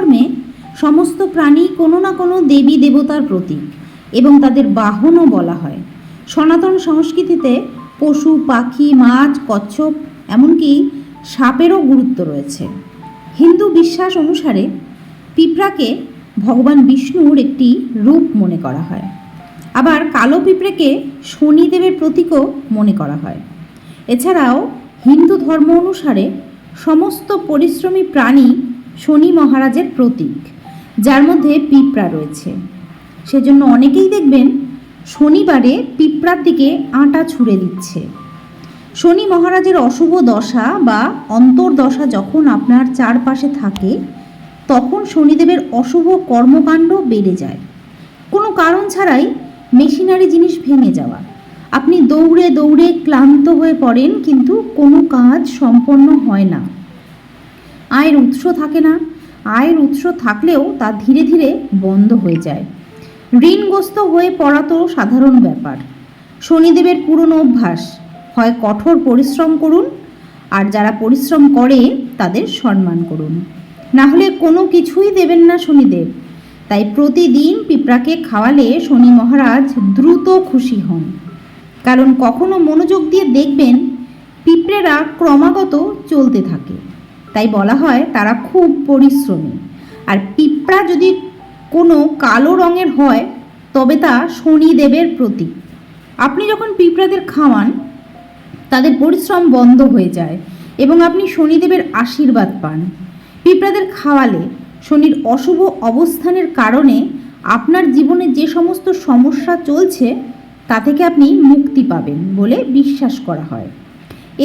ধর্মে সমস্ত প্রাণী কোনো না কোনো দেবী দেবতার প্রতীক এবং তাদের বাহনও বলা হয়। সনাতন সংস্কৃতিতে পশু, পাখি, মাছ, কচ্ছপ এমনকি সাপেরও গুরুত্ব রয়েছে। হিন্দু বিশ্বাস অনুসারে পিঁপড়াকে ভগবান বিষ্ণুর একটি রূপ মনে করা হয়। আবার কালো পিঁপড়েকে শনিদেবের প্রতীকও মনে করা হয়। এছাড়াও হিন্দু ধর্ম অনুসারে সমস্ত পরিশ্রমী প্রাণী শনি মহারাজের প্রতীক, যার মধ্যে পিঁপড়া রয়েছে। সেজন্য অনেকেই দেখবেন শনিবারে পিঁপড়ার দিকে আটা ছুঁড়ে দিচ্ছে। শনি মহারাজের অশুভ দশা বা অন্তর্দশা যখন আপনার চারপাশে থাকে, তখন শনিদেবের অশুভ কর্মকাণ্ড বেড়ে যায়। কোনো কারণ ছাড়াই মেশিনারি জিনিস ভেঙে যাওয়া। আপনি দৌড়ে দৌড়ে ক্লান্ত হয়ে পড়েন, কিন্তু কোনো কাজ সম্পন্ন হয় না। আয়ের উৎস থাকে না। আয়ের উৎস থাকলেও তা ধীরে ধীরে বন্ধ হয়ে যায়। ঋণগ্রস্ত হয়ে পড়া তো সাধারণ ব্যাপার। শনিদেবের পুরনো অভ্যাস। হয় কঠোর পরিশ্রম করুন, আর যারা পরিশ্রম করে, তাদের সম্মান করুন। না হলে কোনো কিছুই দেবেন না শনিদেব। তাই প্রতিদিন পিঁপড়াকে খাওয়ালে শনি মহারাজ দ্রুত খুশি হন। কারণ কখনো মনোযোগ দিয়ে দেখবেন, পিঁপড়েরা ক্রমাগত চলতে থাকে। তাই বলা হয় তারা খুব পরিশ্রমী। আর পিঁপড়া যদি কোনো কালো রঙের হয়, তবে তা শনিদেবের প্রতীক। আপনি যখন পিঁপড়াদের খাওয়ান, তাদের পরিশ্রম বন্ধ হয়ে যায় এবং আপনি শনিদেবের আশীর্বাদ পান। পিঁপড়াদের খাওয়ালে শনির অশুভ অবস্থানের কারণে আপনার জীবনে যে সমস্ত সমস্যা চলছে, তা থেকে আপনি মুক্তি পাবেন বলে বিশ্বাস করা হয়।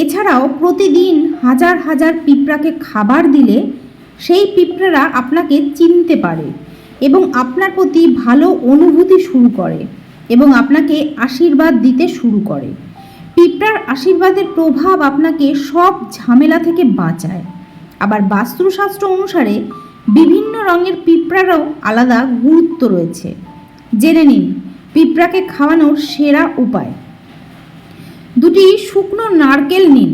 এছাড়াও প্রতিদিন হাজার হাজার পিঁপড়াকে খাবার দিলে সেই পিঁপড়ারা আপনাকে চিনতে পারে এবং আপনার প্রতি ভালো অনুভূতি শুরু করে এবং আপনাকে আশীর্বাদ দিতে শুরু করে। পিঁপড়ার আশীর্বাদের প্রভাব আপনাকে সব ঝামেলা থেকে বাঁচায়। আবার বাস্তুশাস্ত্র অনুসারে বিভিন্ন রঙের পিঁপড়ারও আলাদা গুরুত্ব রয়েছে। জেনে নিন, পিঁপড়াকে খাওয়ানোর সেরা উপায়। দুটি শুকনো নারকেল নিন।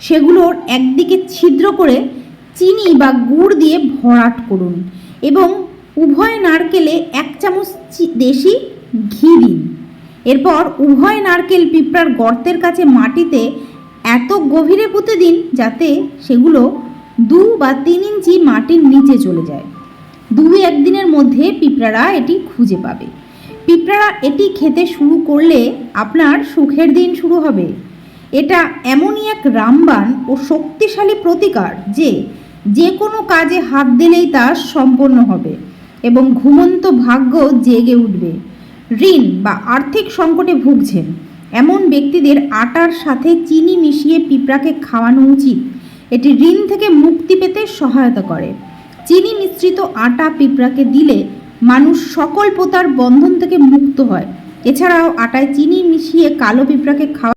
সেগুলোর একদিকে ছিদ্র করে চিনি বা গুড় দিয়ে ভরাট করুন এবং উভয় নারকেলে এক চামচ দেশি ঘি দিন। এরপর উভয় নারকেল পিঁপড়ার গর্তের কাছে মাটিতে এত গভীরে পুঁতে দিন যাতে সেগুলো দু বা তিন ইঞ্চি মাটির নিচে চলে যায়। দুই একদিনের মধ্যে পিঁপড়ারা এটি খুঁজে পাবে। পিঁপড়ারা এটি খেতে শুরু করলে আপনার সুখের দিন শুরু হবে। এটা এমনই এক রামবাণ ও শক্তিশালী প্রতিকার যে যে কোনো কাজে হাত দিলেই তা সম্পন্ন হবে এবং ঘুমন্ত ভাগ্য জেগে উঠবে। ঋণ বা আর্থিক সংকটে ভুগছেন। এমন ব্যক্তিদের আটার সাথে চিনি মিশিয়ে পিঁপড়াকে খাওয়ানো উচিত। এটি ঋণ থেকে মুক্তি পেতে সহায়তা করে। চিনি মিশ্রিত আটা পিঁপড়াকে দিলে মানুষ সকল প্রতার বন্ধন থেকে মুক্ত হয়। এছাড়াও আটায় চিনি মিশিয়ে কালো পিঁপড়াকে খাওয়া